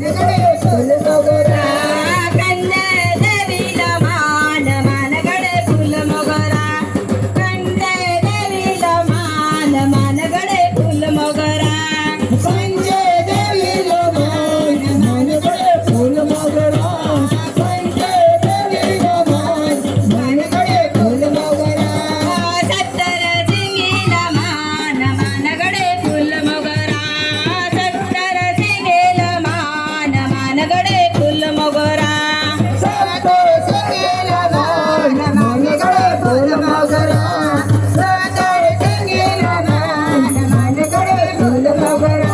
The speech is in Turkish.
Ne yiyorsun? Öyle kavga over